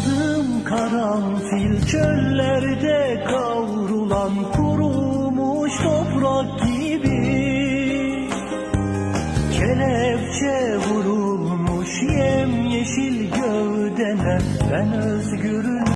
Susadım karanfil çöllerde kavrulan kurumuş toprak gibi. Kelepçe vurulmuş yem yemyeşil gövdene ben özgürüm.